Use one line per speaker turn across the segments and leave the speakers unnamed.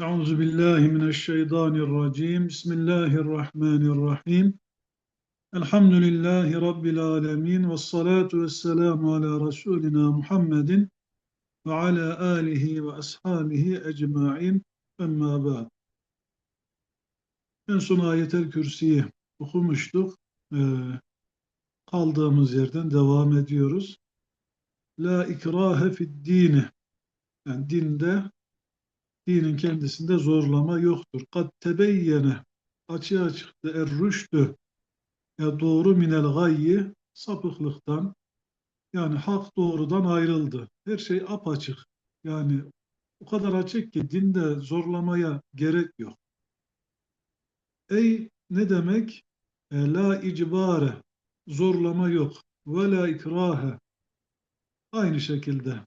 Euzu billahi mineşşeytanirracim. Bismillahirrahmanirrahim. Elhamdülillahi rabbil alamin ve salatu vesselamu ala resulina Muhammedin ve ala alihi ve ashabihi ecmaîn. Emma ba'd. En son ayetel kürsiyi okumuştuk. Ee, kaldığımız yerden devam ediyoruz. La ikrahe fid dini. Yani dinde dinin kendisinde zorlama yoktur. Kad tebeyyene açığa çıktı er-rüştü ya doğru minel gayyi sapıklıktan yani hak doğrudan ayrıldı. Her şey apaçık. Yani o kadar açık ki dinde zorlamaya gerek yok. Ey ne demek? E, la icbare zorlama yok. Ve la ikrahe aynı şekilde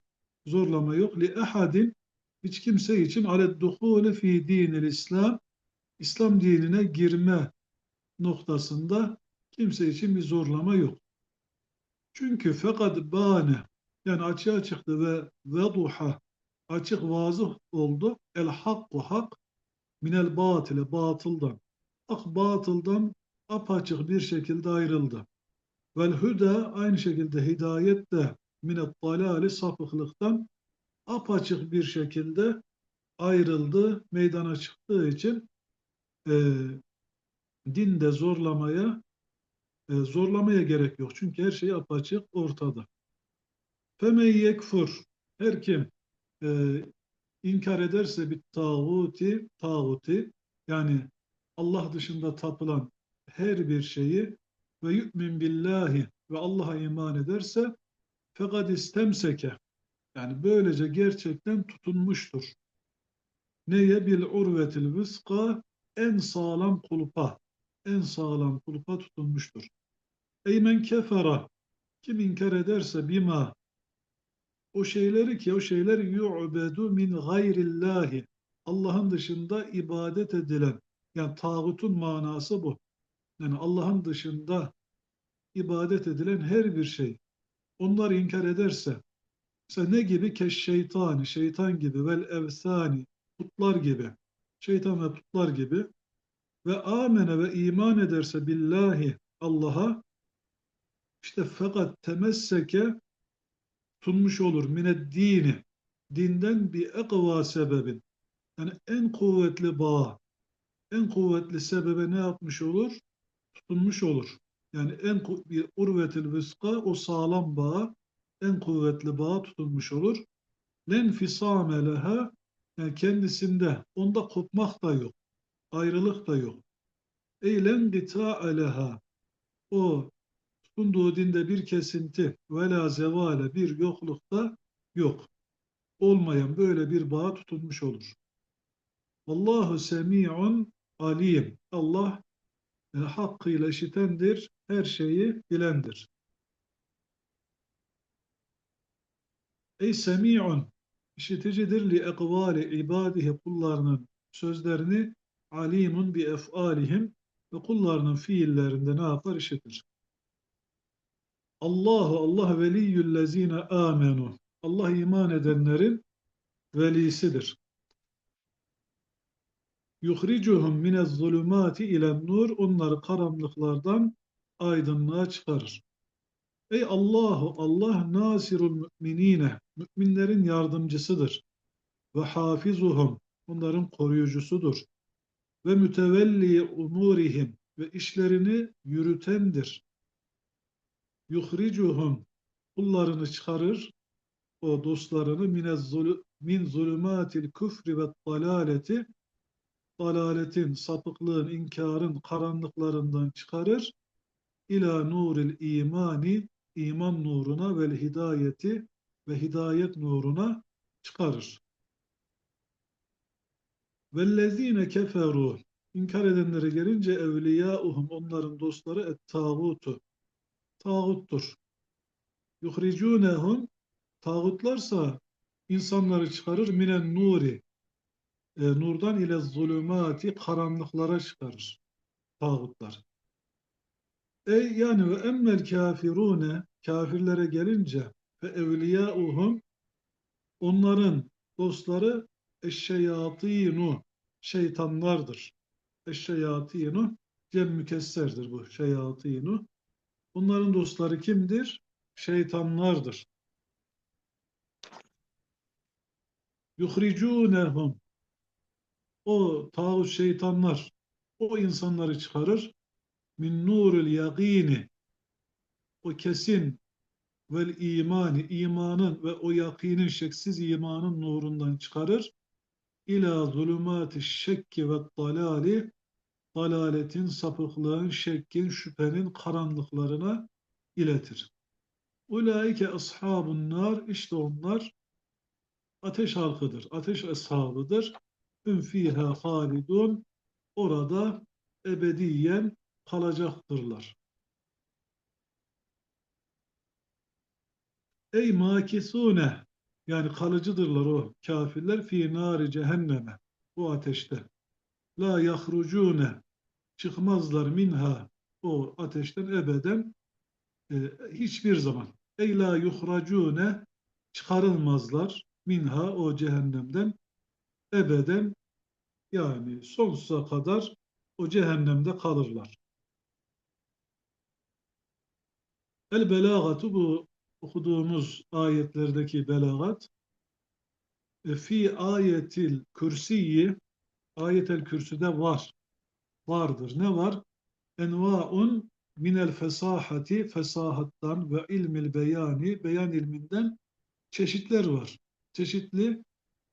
zorlama yok. Li ehadin hiç kimse için alet duhule fi dinil İslam İslam dinine girme noktasında kimse için bir zorlama yok. Çünkü fakat bane yani açığa çıktı ve veduha açık vazıh oldu. El hakku hak minel batile batıldan. Hak batıldan apaçık bir şekilde ayrıldı. Vel huda aynı şekilde hidayet de minet dalali sapıklıktan apaçık bir şekilde ayrıldı, meydana çıktığı için e, dinde zorlamaya e, zorlamaya gerek yok. Çünkü her şey apaçık ortada. Femen yekfur her kim e, inkar ederse bir tağuti, tağuti yani Allah dışında tapılan her bir şeyi ve yu'min billahi ve Allah'a iman ederse fekad istemseke yani böylece gerçekten tutunmuştur. Neye bil urvetil vıska en sağlam kulpa, en sağlam kulpa tutunmuştur. Eymen kefera kim inkar ederse bima o şeyleri ki o şeyler yu'bedu min gayrillahi Allah'ın dışında ibadet edilen yani tağutun manası bu. Yani Allah'ın dışında ibadet edilen her bir şey onlar inkar ederse Mesela ne gibi? Keşşeytani, şeytan gibi, vel evsani, putlar gibi, şeytan ve putlar gibi ve amene ve iman ederse billahi Allah'a işte fakat temesseke tunmuş olur mined dini dinden bir ekva sebebin yani en kuvvetli bağ en kuvvetli sebebe ne yapmış olur? Tutunmuş olur. Yani en bir urvetil vıska o sağlam bağ en kuvvetli bağa tutulmuş olur. Lenfisame leha yani kendisinde onda kopmak da yok. Ayrılık da yok. Ey lengita'e leha o tutunduğu dinde bir kesinti ve la zevale bir yoklukta yok. Olmayan böyle bir bağa tutunmuş olur. Allahu semi'un alim. Allah e, hakkıyla işitendir, her şeyi bilendir. Ey semi'un işiticidir li ekvali ibadihi kullarının sözlerini alimun bi efalihim ve kullarının fiillerinde ne yapar işitir. Allahu Allah veliyyüllezine amenu. Allah iman edenlerin velisidir. Yuhricuhum minez zulümati ilen nur. Onları karanlıklardan aydınlığa çıkarır. Ey Allahu Allah nasirul müminine müminlerin yardımcısıdır. Ve hafizuhum onların koruyucusudur. Ve mütevelli umurihim ve işlerini yürütendir. Yuhricuhum kullarını çıkarır o dostlarını min zulümatil küfri ve dalaleti dalaletin, sapıklığın, inkarın karanlıklarından çıkarır ila nuril imani iman nuruna ve hidayeti ve hidayet nuruna çıkarır. Vellezine keferu inkar edenlere gelince evliyauhum onların dostları et tağutu tağuttur. Yuhricunehum tağutlarsa insanları çıkarır minen nuri e, nurdan ile zulümati karanlıklara çıkarır tağutlar. Ey yani ve emmel kafirune kafirlere gelince ve evliyauhum onların dostları eşşeyatinu şeytanlardır. Eşşeyatinu cem mükesserdir bu şeyatinu. Bunların dostları kimdir? Şeytanlardır. Yuhricunehum o tağut şeytanlar o insanları çıkarır. Min nurul yaqini o kesin vel imani imanın ve o yakinin şeksiz imanın nurundan çıkarır. İla zulümati şekki ve dalali dalaletin, sapıklığın, şekkin, şüphenin karanlıklarına iletir. Ulaike ashabun nar işte onlar ateş halkıdır, ateş ashabıdır. Hüm fiha halidun orada ebediyen kalacaktırlar. Ey makisune yani kalıcıdırlar o kafirler fi nari cehenneme bu ateşte. La yahrucune çıkmazlar minha o ateşten ebeden e, hiçbir zaman. Ey la yuhracune çıkarılmazlar minha o cehennemden ebeden yani sonsuza kadar o cehennemde kalırlar. El belagatu bu okuduğumuz ayetlerdeki belagat e, fi ayetil kürsiyi ayetel kürsüde var. Vardır. Ne var? Envaun minel fesahati fesahattan ve ilmil beyani beyan ilminden çeşitler var. Çeşitli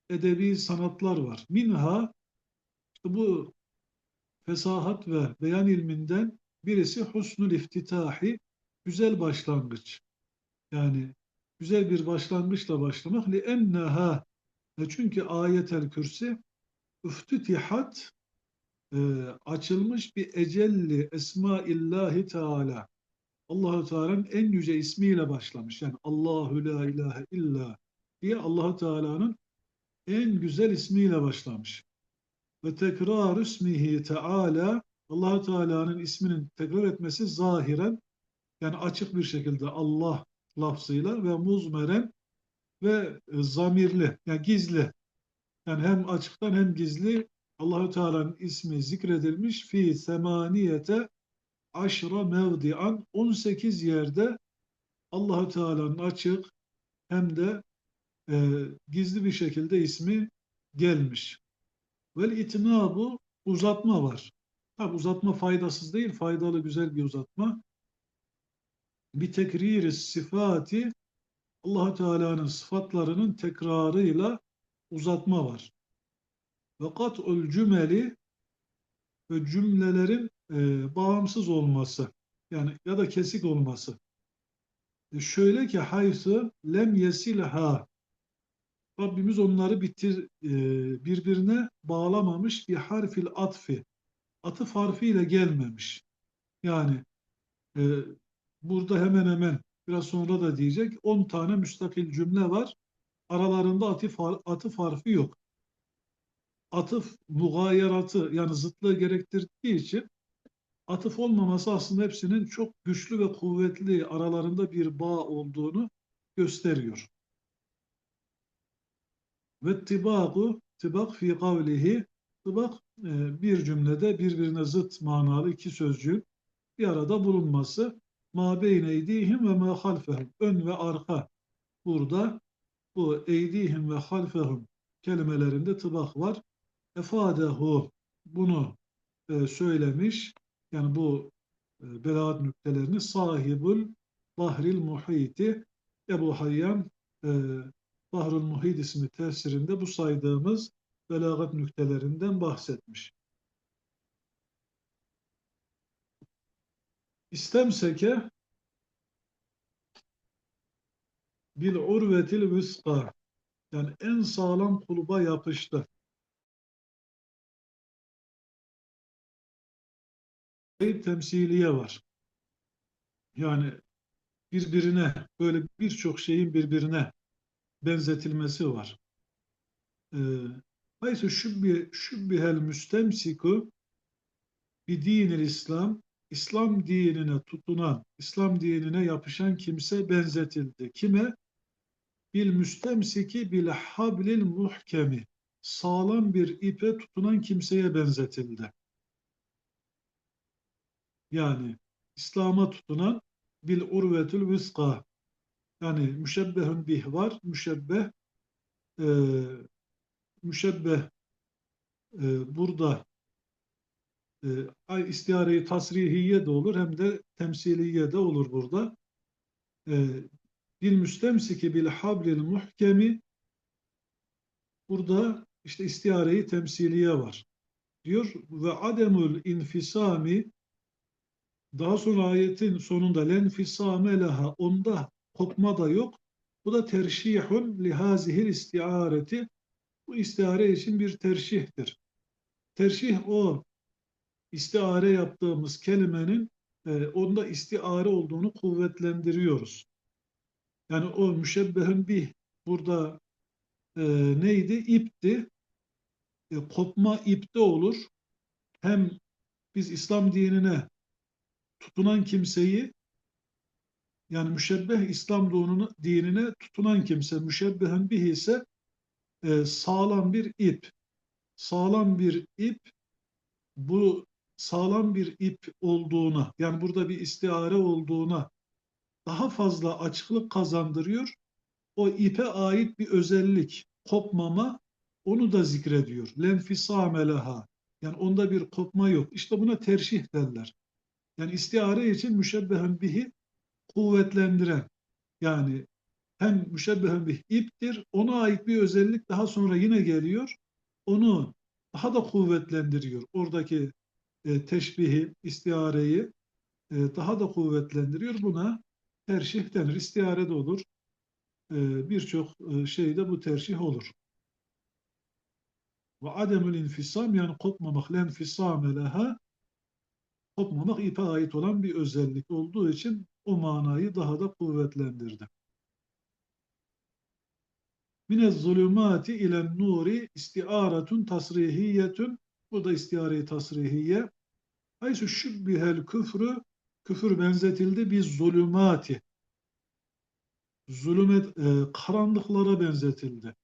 edebi sanatlar var. Minha işte bu fesahat ve beyan ilminden birisi husnul iftitahi güzel başlangıç. Yani güzel bir başlangıçla başlamak li enneha çünkü ayetel kürsi üftütihat e, açılmış bir ecelli esma illahi teala. Allahu Teala'nın en yüce ismiyle başlamış. Yani Allahu la ilahe illa diye Allahu Teala'nın en güzel ismiyle başlamış. Ve tekrar ismihi teala Allahu Teala'nın isminin tekrar etmesi zahiren yani açık bir şekilde Allah lafzıyla ve muzmeren ve zamirli yani gizli yani hem açıktan hem gizli Allahü Teala'nın ismi zikredilmiş fi semaniyete aşra mevdian 18 yerde Allahü Teala'nın açık hem de e, gizli bir şekilde ismi gelmiş. Vel itinabu uzatma var. Tabi uzatma faydasız değil, faydalı güzel bir uzatma. Bir tekriri sıfati allah Teala'nın sıfatlarının tekrarıyla uzatma var. Ve kat'ul cümeli ve cümlelerin e, bağımsız olması yani ya da kesik olması. E şöyle ki haysı lem yesilha Rabbimiz onları bitir e, birbirine bağlamamış bir harfil atfi. Atıf harfiyle gelmemiş. Yani e, burada hemen hemen biraz sonra da diyecek 10 tane müstakil cümle var. Aralarında atıf, atıf harfi yok. Atıf mugayeratı yani zıtlığı gerektirdiği için atıf olmaması aslında hepsinin çok güçlü ve kuvvetli aralarında bir bağ olduğunu gösteriyor. Ve tibaku tibak fi kavlihi tibak e, bir cümlede birbirine zıt manalı iki sözcüğün bir arada bulunması ma beyne eydihim ve ma halfehum ön ve arka burada bu eydihim ve halfehum kelimelerinde tıbak var. Efadehu bunu e, söylemiş. Yani bu e, belagat nüktelerini sahibul bahril muhiti Ebu Hayyan e, Bahrul Muhit isimli tefsirinde bu saydığımız belagat nüktelerinden bahsetmiş. İstemseke bil urvetil vüska yani en sağlam kulba yapıştı. Temsiliye var. Yani birbirine böyle birçok şeyin birbirine benzetilmesi var. Ee, hayse şübbi, şübbihel müstemsiku bir dinil İslam İslam dinine tutunan, İslam dinine yapışan kimse benzetildi. Kime? Bil müstemsiki bil hablil muhkemi. sağlam bir ipe tutunan kimseye benzetildi. Yani İslam'a tutunan bil urvetül vüska yani müşebbehün bih var, müşebbeh e, müşebbeh e, burada e, istiareyi tasrihiye de olur hem de temsiliye de olur burada. E, bil müstemsiki bil hablil muhkemi burada işte istiareyi temsiliye var. Diyor ve ademul infisami daha sonra ayetin sonunda lenfisame leha onda kopma da yok. Bu da terşihun lihazihil istiareti. Bu istiare için bir terşihtir. Terşih o istiare yaptığımız kelimenin e, onda istiare olduğunu kuvvetlendiriyoruz. Yani o müşebbehün bir burada e, neydi? İpti. E, kopma ipte olur. Hem biz İslam dinine tutunan kimseyi yani müşebbeh İslam dinine tutunan kimse müşebbehen bih ise e, sağlam bir ip. Sağlam bir ip bu sağlam bir ip olduğuna yani burada bir istiare olduğuna daha fazla açıklık kazandırıyor. O ipe ait bir özellik, kopmama onu da zikrediyor. Lenfisame leha. Yani onda bir kopma yok. İşte buna terşih derler. Yani istiare için müşebbehen bihi kuvvetlendiren yani hem müşebbehen bih iptir ona ait bir özellik daha sonra yine geliyor onu daha da kuvvetlendiriyor. Oradaki e, teşbihi, istiareyi e, daha da kuvvetlendiriyor. Buna terşih denir. İstiare de olur. E, Birçok e, şeyde bu terşih olur. Ve ademül infisam yani kopmamak lenfisame leha kopmamak ipe ait olan bir özellik olduğu için o manayı daha da kuvvetlendirdi. Mine zulümati ile nuri istiaretun tasrihiyetun bu da istiare-i tasrihiye. Haysu şübbihel küfrü küfür benzetildi bir zulümati. Zulümet e, karanlıklara benzetildi.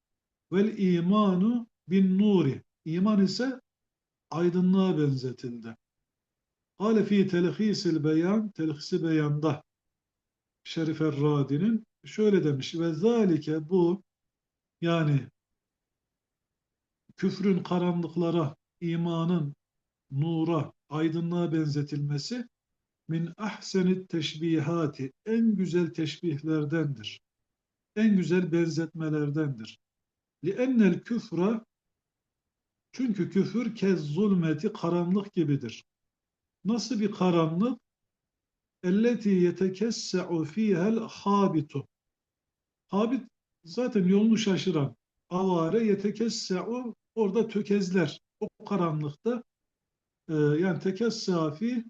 Vel imanu bin nuri. İman ise aydınlığa benzetildi. Kale fi telhisil beyan, telhisi beyanda Şerif Erradi'nin şöyle demiş ve zalike bu yani küfrün karanlıklara, imanın nura, aydınlığa benzetilmesi min ahsenit teşbihati en güzel teşbihlerdendir. En güzel benzetmelerdendir. Li ennel küfra çünkü küfür kez zulmeti karanlık gibidir. Nasıl bir karanlık? Elleti yetekesse'u fihel habitu. Habit zaten yolunu şaşıran. Avare yetekesse'u orada tökezler. O karanlıkta e, yani tekessafi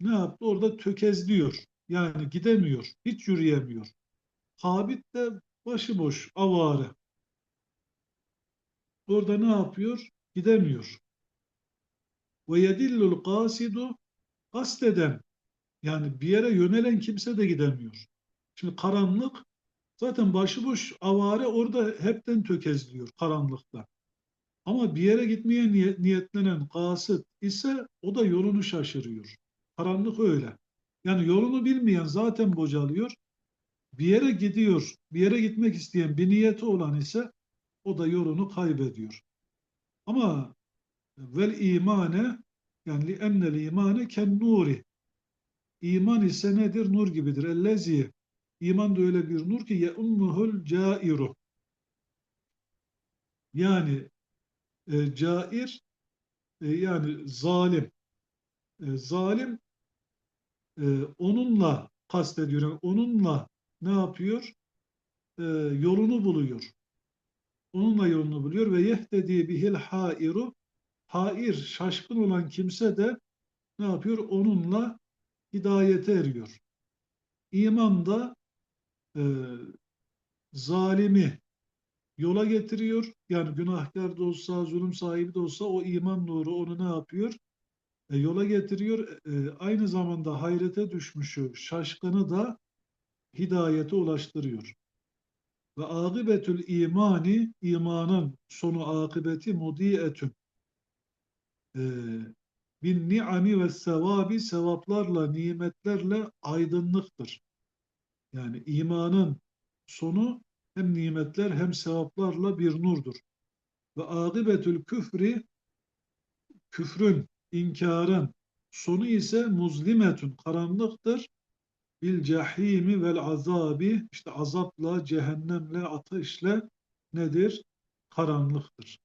ne yaptı? Orada tökezliyor. Yani gidemiyor. Hiç yürüyemiyor. Habit de başıboş, avare. Orada ne yapıyor? Gidemiyor. Ve yedillul kasidu kasteden yani bir yere yönelen kimse de gidemiyor. Şimdi karanlık zaten başıboş avare orada hepten tökezliyor karanlıkta. Ama bir yere gitmeye niyetlenen kasıt ise o da yolunu şaşırıyor. Karanlık öyle. Yani yolunu bilmeyen zaten bocalıyor. Bir yere gidiyor, bir yere gitmek isteyen bir niyeti olan ise o da yolunu kaybediyor. Ama vel imane yani li ennel imane ken nuri İman ise nedir? Nur gibidir. Ellezi İman da öyle bir nur ki yeummuhul cairu yani e, cair e, yani zalim e, zalim e, onunla kastediyor. Yani onunla ne yapıyor? E, yolunu buluyor. Onunla yolunu buluyor ve yehtedi bihil hairu hair, şaşkın olan kimse de ne yapıyor? Onunla hidayete eriyor. İman da e, zalimi yola getiriyor. Yani günahkar da olsa, zulüm sahibi de olsa o iman nuru onu ne yapıyor? E, yola getiriyor. E, aynı zamanda hayrete düşmüşü, şaşkını da hidayete ulaştırıyor. Ve akıbetül imani imanın sonu akıbeti mudiyetün. Ee, bin ni'ami ve sevabi sevaplarla, nimetlerle aydınlıktır. Yani imanın sonu hem nimetler hem sevaplarla bir nurdur. Ve akıbetül küfri küfrün, inkarın sonu ise muzlimetün, karanlıktır. Bil cehimi vel azabi, işte azapla, cehennemle, ateşle nedir? Karanlıktır.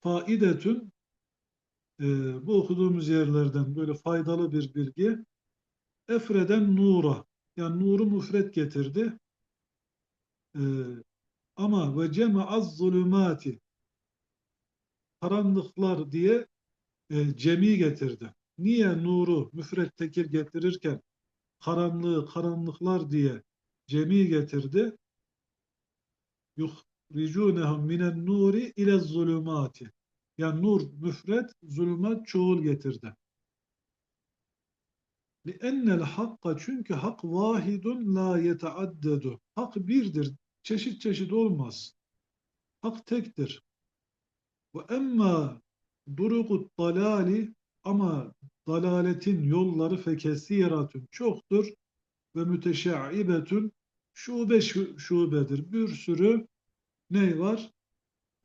Faidetün, e, bu okuduğumuz yerlerden böyle faydalı bir bilgi. Efreden nura, yani nuru müfret getirdi. E, ama ve cema'az zulümati, karanlıklar diye e, cemi getirdi. Niye nuru müfret tekil getirirken karanlığı karanlıklar diye cemi getirdi? Yuhricunehum minen nuri ile zulümati. Yani nur müfret, zulümat çoğul getirdi. لِأَنَّ الْحَقَّ Çünkü hak vahidun la yeteaddedu. Hak birdir. Çeşit çeşit olmaz. Hak tektir. Ve emma durukut dalali ama dalaletin yolları fekesiratun çoktur ve müteşaibetün şube şubedir. Bir sürü ne var?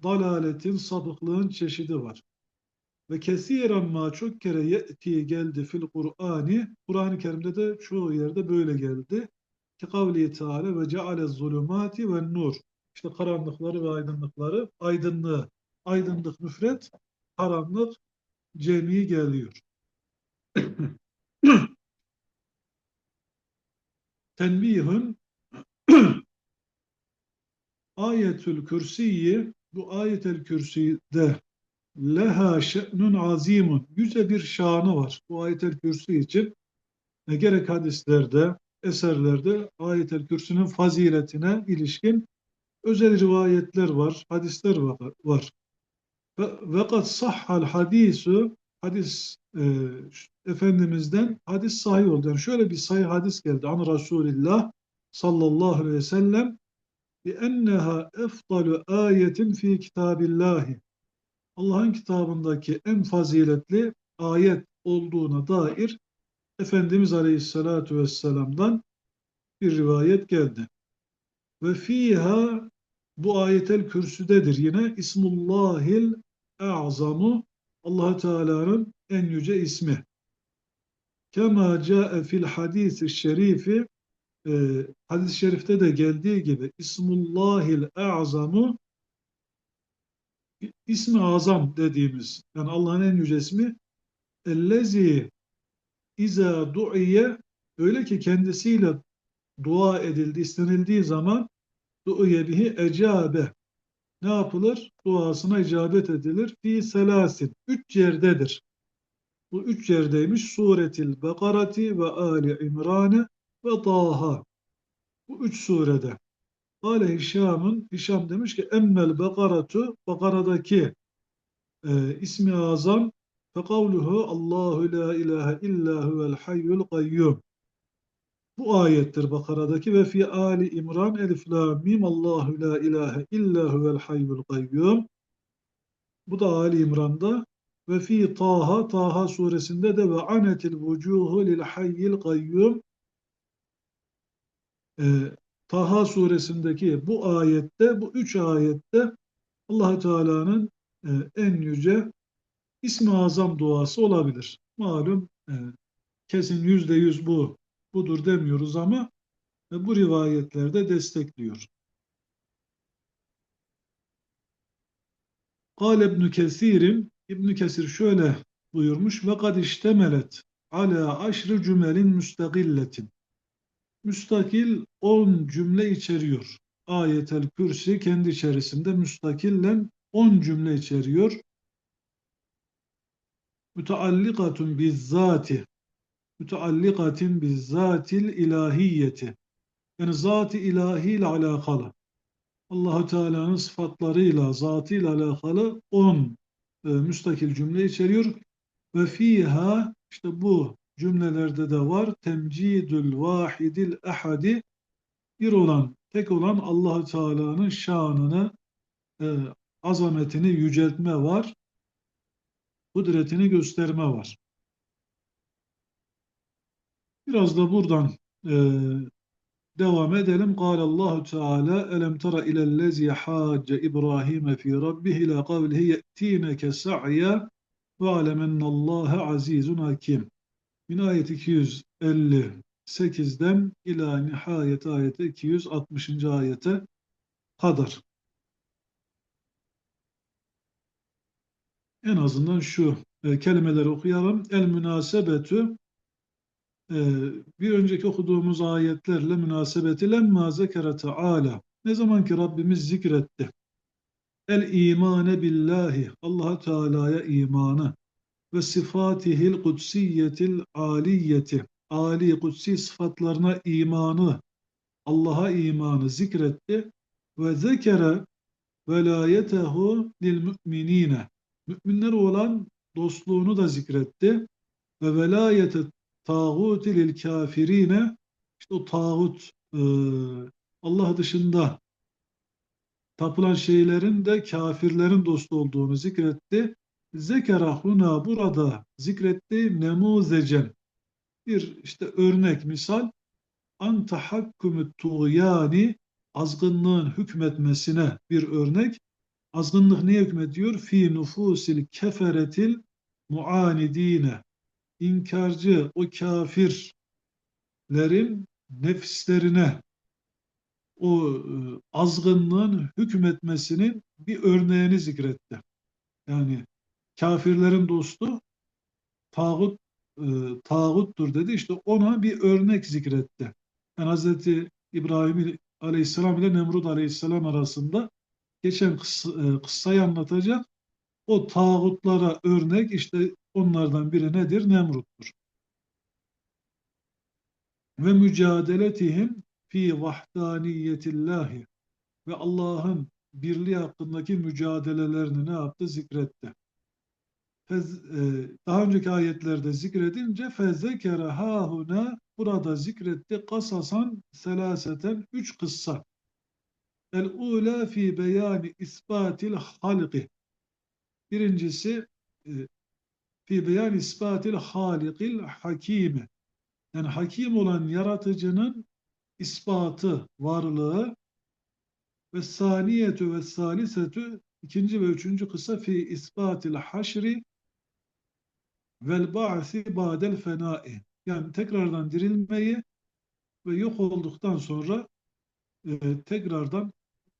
Dalaletin, sapıklığın çeşidi var. Ve kesiren ma çok kere ye'ti geldi fil Kur'ani. Kur'an-ı Kerim'de de çoğu yerde böyle geldi. Ki kavli teala ve ceale zulümati ve nur. İşte karanlıkları ve aydınlıkları, aydınlığı. Aydınlık müfret, karanlık cemi geliyor. Tenbihün Ayetül Kürsiyi bu ayetel kürsüde leha şe'nun azimun yüce bir şanı var. Bu ayetel kürsü için e, gerek hadislerde, eserlerde ayetel kürsünün faziletine ilişkin özel rivayetler var, hadisler var. Ve kad sahhal hadisu hadis e, Efendimiz'den hadis sahih oldu. Yani şöyle bir sahih hadis geldi. An Resulillah sallallahu aleyhi ve sellem bi enneha efdalu ayetin fi kitabillahi. Allah'ın kitabındaki en faziletli ayet olduğuna dair Efendimiz Aleyhisselatü Vesselam'dan bir rivayet geldi. Ve fiha bu ayetel kürsüdedir yine İsmullahil E'zamu allah Teala'nın en yüce ismi. Kema ca'e fil hadisi şerifi e, hadis-i şerifte de geldiği gibi İsmullahil E'zamu ismi azam dediğimiz yani Allah'ın en yüce ismi ellezi iza du'iye öyle ki kendisiyle dua edildi, istenildiği zaman du'iye bihi ecabe ne yapılır? Duasına icabet edilir. Fi selasin. Üç yerdedir. Bu üç yerdeymiş. Suretil Bekarati ve Ali İmrane ve Taha. Bu üç surede. Kale Hişam'ın, Hişam demiş ki emmel bekaratu, bakaradaki e, ismi azam fe kavluhu Allahu la ilahe illa huvel hayyul kayyum. Bu ayettir Bakara'daki ve fi Ali İmran Elif la mim Allahu la ilahe illa huvel hayyul kayyum. Bu da Ali İmran'da ve fi Taha Taha suresinde de ve anetil vucuhu lil hayyil kayyum. Ee, Taha suresindeki bu ayette, bu üç ayette allah Teala'nın e, en yüce ismi azam duası olabilir. Malum e, kesin yüzde yüz bu budur demiyoruz ama e, bu rivayetlerde destekliyor. Kale İbn Kesir'in İbn Kesir şöyle buyurmuş ve kad iştemelet ala aşrı cümelin müstakilletin. Müstakil 10 cümle içeriyor. Ayetel Kürsi kendi içerisinde müstakillen 10 cümle içeriyor. Müteallikatun bizzati müteallikatin bizzatil ilahiyeti. Yani zat-ı ilahi ile alakalı. Allahu Teala'nın sıfatlarıyla, zatıyla alakalı 10 e, müstakil cümle içeriyor. Ve fiha işte bu cümlelerde de var. Temcidül vahidil ehadi bir olan, tek olan allah Teala'nın şanını, e, azametini yüceltme var. Kudretini gösterme var. Biraz da buradan e, Devam edelim. Allahu Teala Elem tara ilellezi hacce İbrahim fi rabbih ila kavlihi ye'tineke sa'ya ve alemennallâhe azizun hakim. Min ayet 258'den ila nihayet ayeti 260. ayete kadar. En azından şu e, kelimeleri okuyalım. El münasebetü e, bir önceki okuduğumuz ayetlerle münasebeti lemma zekere teala. Ne zaman ki Rabbimiz zikretti. El imane billahi. allah Teala'ya imanı ve sıfatihil kutsiyetil aliyeti. Ali kutsi sıfatlarına imanı, Allah'a imanı zikretti ve zekere velayetehu lil müminine. Müminler olan dostluğunu da zikretti ve velayete tağuti lil kafirine işte o tağut e, Allah dışında tapılan şeylerin de kafirlerin dostu olduğunu zikretti. Zekera huna burada zikretti nemuzecen bir işte örnek misal an tahakkümü tuğyani azgınlığın hükmetmesine bir örnek. Azgınlık ne hükmediyor? Fi nufusil keferetil muanidine. İnkarcı o kafirlerin nefislerine o e, azgınlığın hükmetmesinin bir örneğini zikretti. Yani kafirlerin dostu tağut e, tağuttur dedi. İşte ona bir örnek zikretti. Yani Hazreti İbrahim Aleyhisselam ile Nemrut Aleyhisselam arasında geçen kıssa, e, kıssayı anlatacak. O tağutlara örnek işte onlardan biri nedir? Nemrut'tur. Ve mücadeletihim fi vahdaniyetillahi ve Allah'ın birliği hakkındaki mücadelelerini ne yaptı? Zikretti. E, daha önceki ayetlerde zikredince fezekere hahuna burada zikretti kasasan selaseten üç kıssa. El ula fi beyani isbatil halqi. Birincisi e, fi beyan isbatil halikil hakimi. Yani hakim olan yaratıcının ispatı, varlığı ve saniyetü ve salisetü ikinci ve üçüncü kısa fi isbatil haşri vel ba'si ba'del fenai. Yani tekrardan dirilmeyi ve yok olduktan sonra e, tekrardan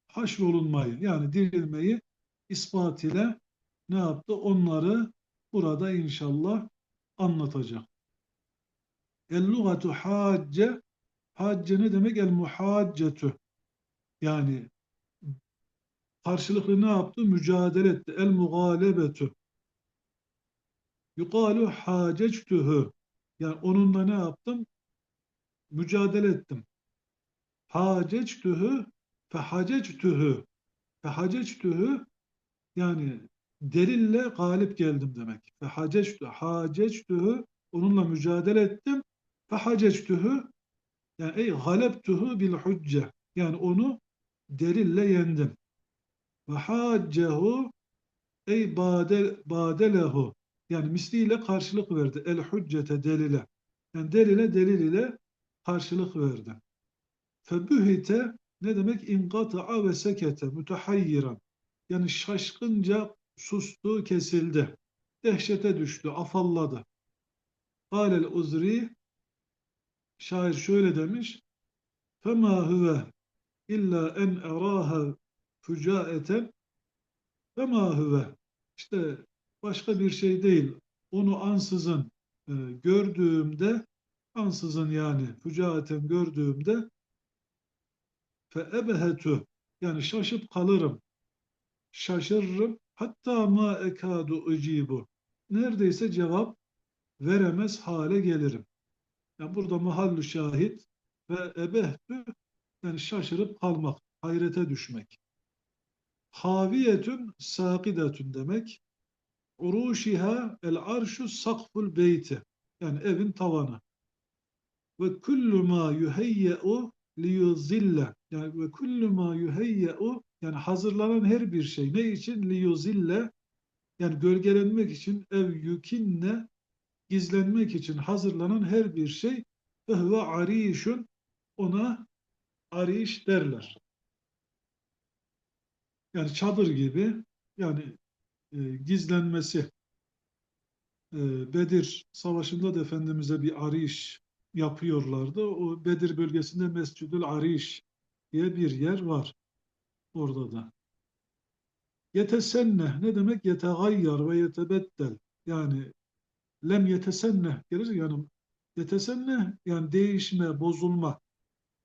haşrolunmayı yani dirilmeyi ispat ile ne yaptı? Onları burada inşallah anlatacak. El-lugatu hacce hacce ne demek? El-muhaccetu yani karşılıklı ne yaptı? Mücadele etti. El-mugalebetu Yukalu hacectühü. Yani onunla ne yaptım? Mücadele ettim. Hacectühü fehacectühü. Fehacectühü yani delille galip geldim demek. Fehacectü, hacectühü onunla mücadele ettim. Fehacectühü yani ey galebtühü bil hücce. Yani onu delille yendim. Ve haccehu ey badel, badelehu yani misliyle karşılık verdi. El hüccete delile. Yani delile delil ile karşılık verdi. Febühite ne demek? İnkata'a ve sekete mütehayyiran. Yani şaşkınca sustu, kesildi. Dehşete düştü, afalladı. Kâlel uzri şair şöyle demiş. Fema huve illa en eraha fücaeten fema huve işte başka bir şey değil. Onu ansızın e, gördüğümde, ansızın yani fücaeten gördüğümde fe ebehetu yani şaşıp kalırım. Şaşırırım. Hatta ma ekadu icibu. Neredeyse cevap veremez hale gelirim. Yani burada mahallu şahit ve ebehtü yani şaşırıp kalmak, hayrete düşmek. Haviyetün sakidetün demek. Uruşiha el arşu sakful beyti. Yani evin tavanı. Ve kullu ma yuheyye'u liyuzille yani ve kullu ma yuheyye'u yani hazırlanan her bir şey ne için liyuzille yani gölgelenmek için ev yukinne gizlenmek için hazırlanan her bir şey ve arişun ona ariş derler. Yani çadır gibi yani e, gizlenmesi. E, Bedir Savaşı'nda da Efendimiz'e bir ariş yapıyorlardı. O Bedir bölgesinde Mescidül Ariş diye bir yer var orada da. Yetesenneh ne demek? Yetegayyar ve yetebettel. Yani lem yetesenneh gelir yani yetesenneh yani değişme, bozulma.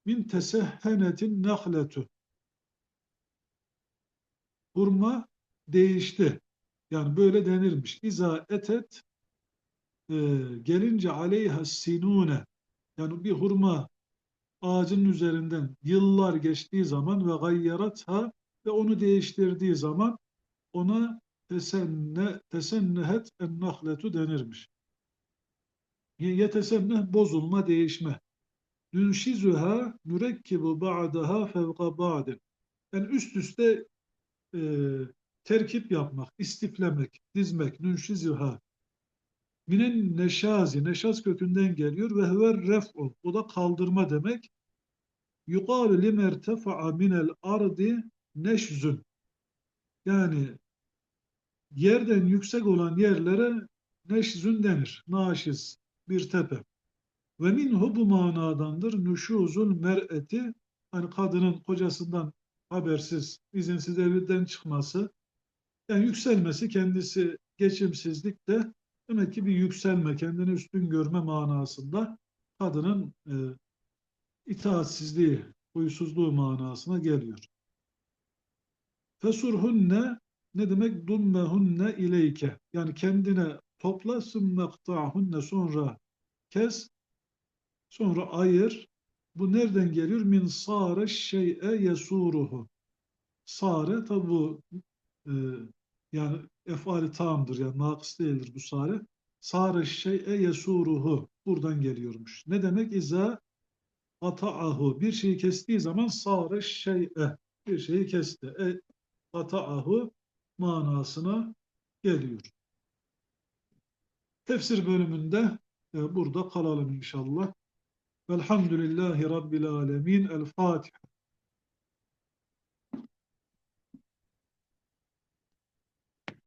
Min tesehhenetin nahletu. Hurma değişti. Yani böyle denirmiş. İza etet e, gelince aleyha sinune yani bir hurma ağacın üzerinden yıllar geçtiği zaman ve gayyaratha ve onu değiştirdiği zaman ona tesenne, tesennehet en nahletu denirmiş. Yetesenneh bozulma, değişme. Nünşizuha mürekkibu ba'daha fevka ba'din. Yani üst üste e, terkip yapmak, istiflemek, dizmek, nünşizuha. Minen neşazi, neşaz kökünden geliyor ve huver ref'u. O da kaldırma demek. Yuqalu limertefa'a minel ardi neşzün. Yani yerden yüksek olan yerlere neşzün denir. Naşiz, bir tepe. Ve minhu bu manadandır nüşuzul mer'eti hani kadının kocasından habersiz, izinsiz evden çıkması, yani yükselmesi kendisi geçimsizlik de demek ki bir yükselme, kendini üstün görme manasında kadının e, itaatsizliği, huysuzluğu manasına geliyor. Fesurhunne ne demek? Dummehunne ileyke. Yani kendine topla sümmektahunne sonra kes, sonra ayır. Bu nereden geliyor? Min sare şey'e yesuruhu. Sare tabi bu e, yani efali tamdır yani nakıs değildir bu sare. Sare şey'e yesuruhu. Buradan geliyormuş. Ne demek? İza ata'ahu. Bir şeyi kestiği zaman sare şey'e. Bir şeyi kesti. E, ata'ahu manasına geliyor. Tefsir bölümünde e, burada kalalım inşallah. Velhamdülillahi Rabbil Alemin. El Fatiha.